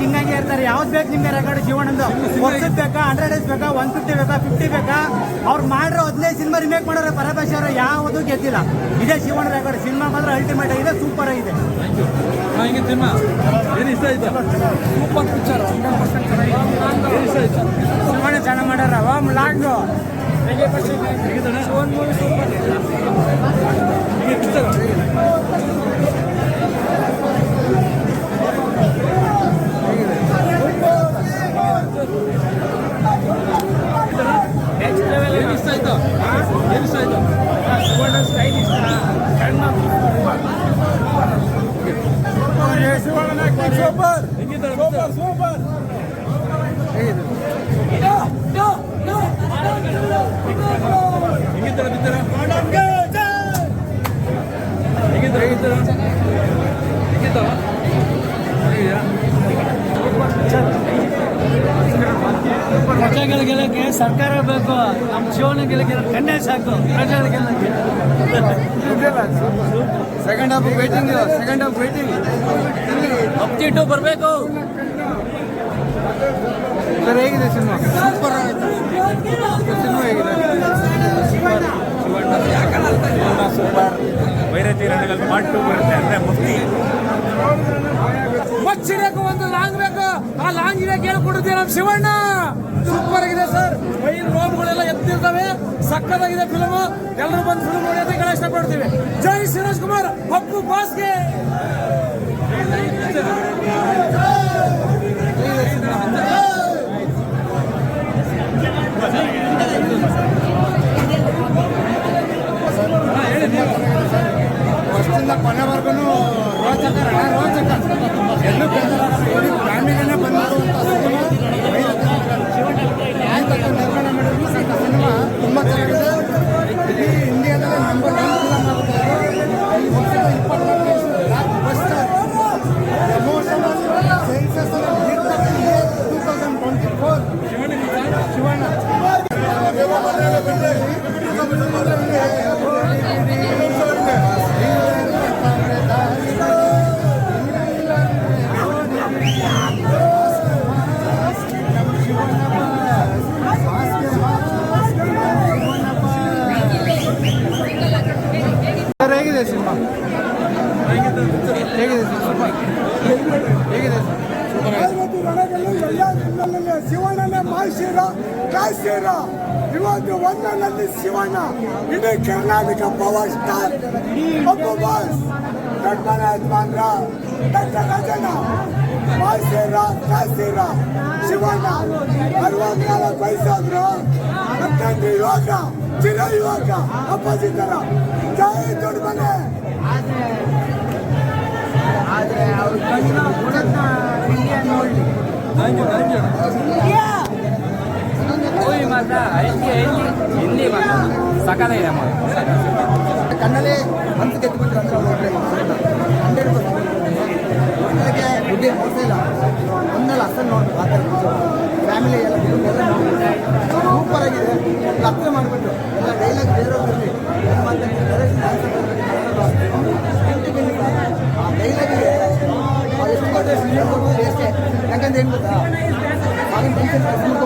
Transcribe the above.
ಹಿಂಗಾಗಿ ಇರ್ತಾರೆ. ಯಾವ್ದು ಬೇಕು ನಿಮಗೆ ರೆಕಾರ್ಡ್ ಜೀವನಂದು ವರ್ಷದ ಬೇಕಾ ಹಂಡ್ರೆಡ್ ಡೇಸ್ ಬೇಕಾ ಒನ್ ಫಿಫ್ಟಿ ಬೇಕಾ ಫಿಫ್ಟಿ ಬೇಕಾ? ಅವ್ರು ಮಾಡಿರೋ ಹದಿನೈದು ಸಿನಿಮಾ ರಿಮೇಕ್ ಮಾಡೋರು ಪರಮೇಶ್ ಅವರು ಯಾವುದು ಗೆದ್ದಿಲ್ಲ. ಇದೇ ಜೀವನ ರೆಕಾರ್ಡ್ ಸಿನಿಮಾ ಮಾತ್ರ ಅಲ್ಟಿಮೇಟ್ ಆಗಿದೆ ಸೂಪರ್ ಆಗಿದೆ. ಸೂಪರ್ ಪಿಕ್ಚರ್ ಚೆನ್ನಾಗಿ ಮಾಡ್ಯಾರ long. Super picture ಹೆಂಗಿದ್ದಾರೆ super super ಹೆಂಗಿದ್ದಾರೆ ಬಿತ್ತಾರೆ ಹೇಗಿದ್ದಾರೆ ಹೇಗಿದ್ದಾರೆ ಹೇಗಿದ್ದಾವ ಹೇಗಿದೆಯಾ ಪ್ರಜೆಗಳ ಗೆಲ್ಲಕ್ಕೆ ಸರ್ಕಾರ ಬೇಕು ನಮ್ಮ ಶಿವನ ಗೆಲ್ಲಕ್ಕೆ ಕನ್ಯಾ ಸಾಕು ಪ್ರಜೆಗಳ ಗೆಲ್ಲಕ್ಕೆ second half waiting second half waiting ಅಪ್ತಿ to ಬರಬೇಕು ಸರ್ ಹೇಗಿದೆ ಸಿನಿಮಾ? ಸೂಪರ್ ಸಿನಿಮಾ ಹೇಗಿದೆ? ವೈರತಿ ರಣಗಲ್ ಪಾರ್ಟ್ ಟು ಬರುತ್ತೆ ಅಂದ್ರೆ ಮುಕ್ತಿ ಮಚ್ಚಿರಕ್ಕೆ ಒಂದು ಲಾಂಗ್ ಬೇಕು ಆ ಲಾಂಗ್ ಇದೆ ಕೇಳ್ಕೊಡುತ್ತೆ ನಮ್ಮ ಶಿವಣ್ಣ? ಸೂಪರ್ ಆಗಿದೆ ಸರ್. ಮೈನ್ ರೋಮ್ಗಳೆಲ್ಲ ಎತ್ತಿರ್ತವೆ. ಸಕ್ಕತ್ತಾಗಿದೆ ಫಿಲಮ್ ಎಲ್ಲರೂ ಬಂದು ಫಿಲ್ಮ್ ನೋಡಿ ಅಂತ ಹೇಳಕ್ ಇಷ್ಟಪಡ್ತೀವಿ ಜೈ ಸುರೇಶ್ ಕುಮಾರ್ ಅಪ್ಪು ಬಾಸ್ಗೆ. ಕೊನೆವರೆಗೂ ರೋಚಕ ರೋಚಕ ಎಲ್ಲೂ ಫ್ಯಾಮಿಲಿನೇ ಹೇಗಿದೆ? ಸಿನಿಮಾ ಹೇಗಿದೆ ಐವತ್ತು ರಣಗಳು ಎಲ್ಲ ಜಿಲ್ಲೆಗಳಲ್ಲಿ ಶಿವಣ್ಣನೇ ಮಾಯಿಸಿರ ಕಾಯಿಸಿರ ಇವತ್ತು ಒಂದನಲ್ಲಿ ಶಿವಣ್ಣ. ಇಡೀ ಕರ್ನಾಟಕ ಪವರ್ ಸ್ಟಾರ್. ಒಬ್ಬ ಬಾಸ್ ಯಜಮಾನ್ರ, ದೊಡ್ಡ ಕಾಯಿಸಿರ ಶಿವಣ್ಣ. ಅರವತ್ನಾಲ್ಕು ವಯಸ್ಸಾದ್ರು. ಮತ್ತೊಂದು ಯುವಕ ಚಿರ ಯುವಕ ಅಪೋಸಿಟರ ಜೈ ದೊಡ್ಡ ಆದ್ರೆ ಅವ್ರ ಕಣ್ಣ ಗುಣನ ಇಂಡಿಯಾ ನೋಡ್ಲಿ ಹೋಗಿ ಮಾತ್ರ ಹಿಂದಿ ಹಿಂದಿ ಮಾತ್ರ. ಸಕಾಲಾಗಿದೆ ಕಣ್ಣಲ್ಲಿ ಮನಸ್ಸು ಗೆದ್ದು ಬಿಟ್ರೆ ಅಂದ್ರೆ ನೋಡ್ರಿ ಹಂಡ್ರೆಡ್ ನನಗೆ ದುಡ್ಡು ಮೋಸ ಇಲ್ಲ. ಒಂದಲ್ಲ ಅಸಲು ನೋಡ್ಬೇಕು. ಆ ಥರ. Obrigado.